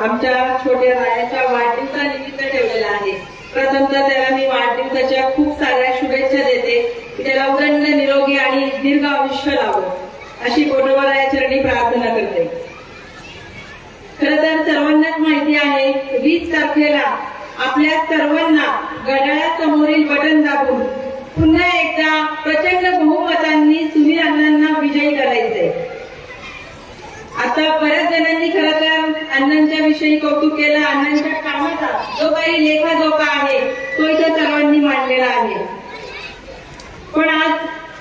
आमच्या छोट्या रायाच्या वाढदिवसा निमित्त ठेवलेला आहे. प्रथमतः त्याला मी वाढदिवसाच्या खूप साऱ्या शुभेच्छा देते त्याला उदंड निरोगी आणि दीर्घ आयुष्य लावो अशी गोटोबरायाचरणी प्रार्थना करते. खर तर सर्वांनाच माहिती आहे वीस तारखेला आपल्या सर्वांना घड्याळासमोरील बटन दाबून पुन्हा एकदा प्रचंड बहुमतांनी सुनील अण्णांना विजयी करायचे आता बऱ्याच जणांनी खरं अण्णांच्या विषयी कौतुक केलं अण्णांच्या कामाचा जो काही लेखा लेखाजोखा आहे तो इथं सर्वांनी मांडलेला आहे. पण आज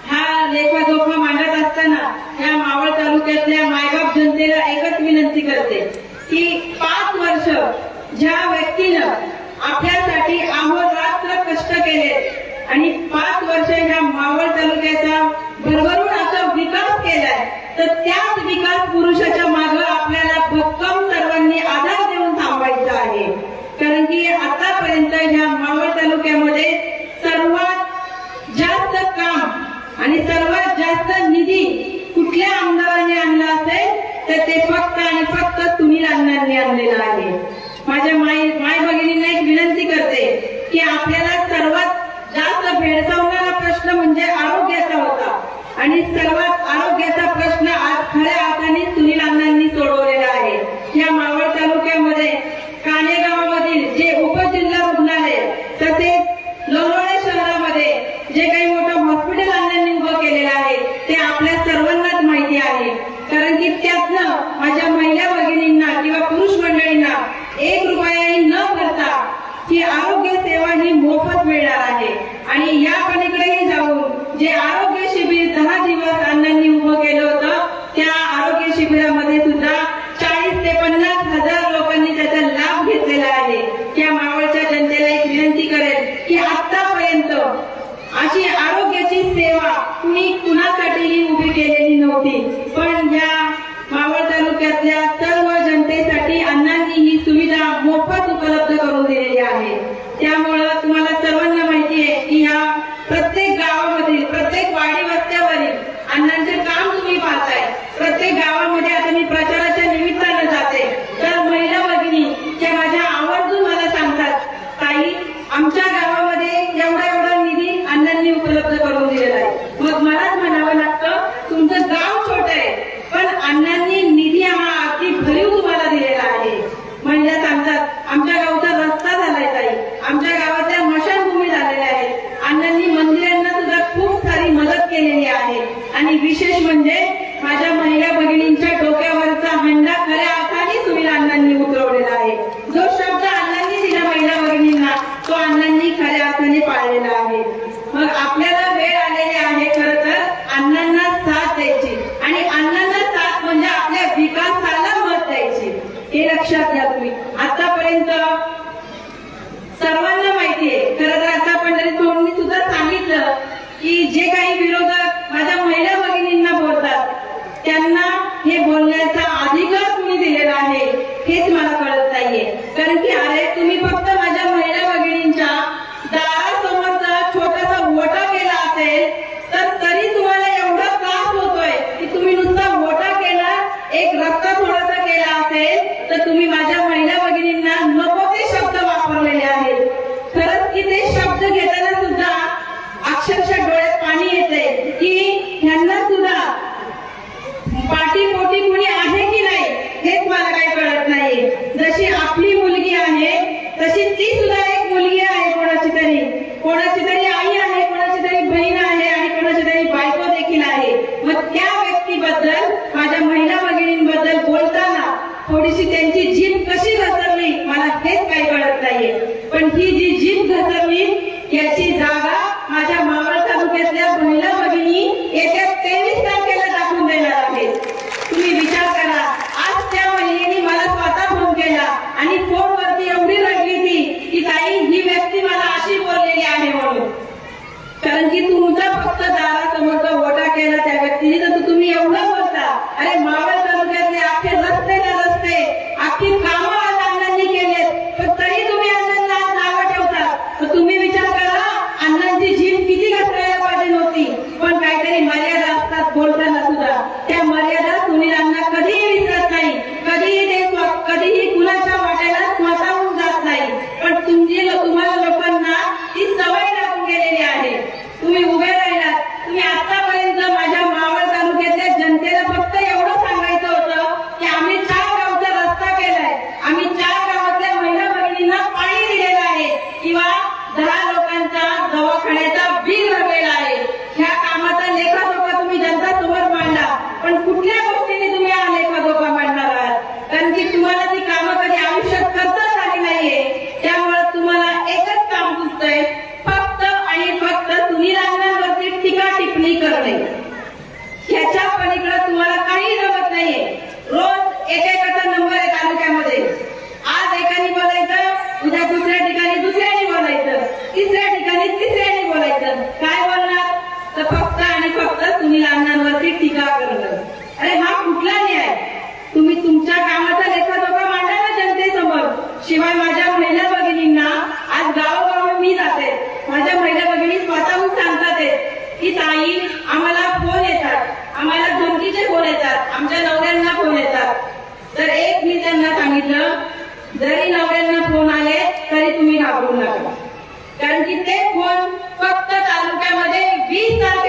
हा लेखा लेखाजोखा मांडत असताना या मावळ तालुक्यातल्या मायबाप जनतेला एकच विनंती करते की पाच वर्ष ज्या व्यक्तीनं आपल्यासाठी अहोरात्र कष्ट केले आणि पाच वर्ष ह्या मावळ तालुक्याचा भरभरून असा विकास केलाय तर त्याच विकास पुरुषाच्या माग आपल्या કે આપણે tú. अरे हा कुठला न्याय? तुम्ही तुमच्या कामाचा लेखा जोखा ना जनतेसमोर. शिवाय माझ्या महिला भगिनींना आज गावोगाव मी जाते. माझ्या महिला भगिनी स्वतःहून सांगतात की ताई आम्हाला फोन येतात. आम्हाला धमकीचे फोन येतात. आमच्या नवऱ्यांना फोन येतात. तर एक मी त्यांना सांगितलं जरी नवऱ्यांना फोन आले तरी तुम्ही घाबरू नका. कारण की ते फोन फक्त तालुक्यामध्ये वीस तारखे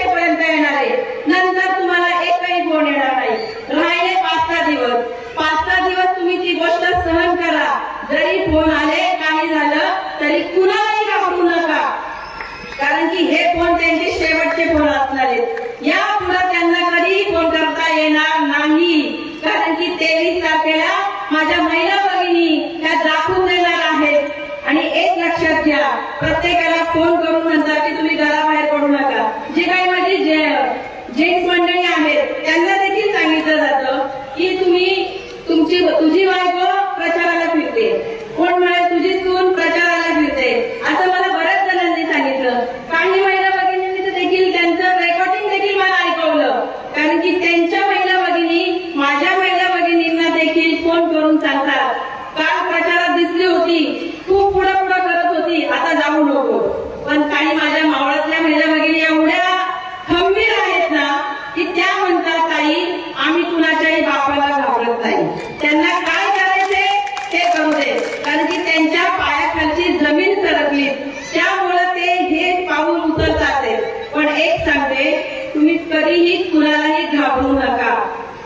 सहन करा. जरी फोन आले काही झालं तरी कुणालाही घाबरू नका. कारण की हे फोन त्यांचे शेवटचे फोन असणार. आहेत या पुढे त्यांना कधीही फोन करता येणार नाही. कारण की तेवीस तारखेला माझ्या महिला भगिनी त्या दाखवून देणार आहेत. आणि एक लक्षात घ्या प्रत्येकाला फोन करून म्हणतात की तुम्ही घराबाहेर पडू नका. जे काही माझी जे मंडळी आहेत त्यांना देखील सांगितलं जातं की तुम्ही तुमची तुझी बायको प्रचाराला फिरते कोण म्हणे तुझी सून प्रचाराला फिरते असं मला बऱ्याच जणांनी सांगितलं काही महिला भगिनींनी तर देखील त्यांचं रेकॉर्डिंग देखील मला ऐकवलं कारण की त्यांच्या महिला भगिनी माझ्या महिला भगिनींना देखील फोन करून सांगतात काल प्रचारात दिसली होती खूप पुढं पुढं करत होती आता जाऊ नको पण काही माझ्या मावळातल्या महिला भगिनी एवढ्या खंबीर आहेत ना की त्या नाही आम्ही कुणाच्याही बापाला घाबरत नाही. त्यांना काय करायचे ते करू दे. कारण की त्यांच्या पायाखालची जमीन सरकली. त्यामुळे ते हे पाऊल उचलतात पण एक सांगते तुम्ही कधीही कुणालाही घाबरू नका.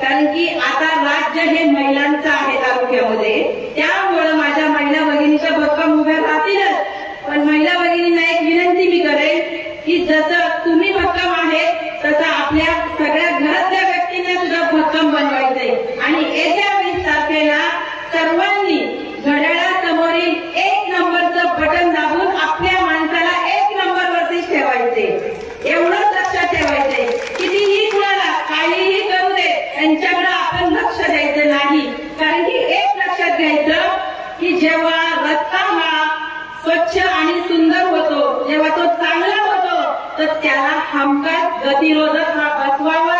कारण की आता राज्य हे महिलांचं आहे तालुक्यामध्ये. त्यामुळे माझ्या महिला भगिनीच्या भक्कम उभ्या राहतीलच पण महिला भगिनींना एक विनंती मी करेन की जसं तुम्ही भक्कम आहे तसं आपल्या सगळ्या घरातल्या व्यक्तींना सुद्धा भक्कम बनवायचंय आणि येत्या वीस तारखेला सर्वांनी घड्याळासमोरील एक नंबरचं बटन दाबून आपल्या माणसाला एक नंबर वरतीच ठेवायचे एवढंच लक्षात ठेवायचंय कितीही कुणाला काहीही करू दे त्यांच्याकडे आपण लक्ष द्यायचं नाही कारण की एक लक्षात घ्यायचं की जेव्हा रस्ता हा स्वच्छ आणि सुंदर होतो जेव्हा तो चांगला होतो तर त्याला हमखास गतिरोधक हा बसवावा.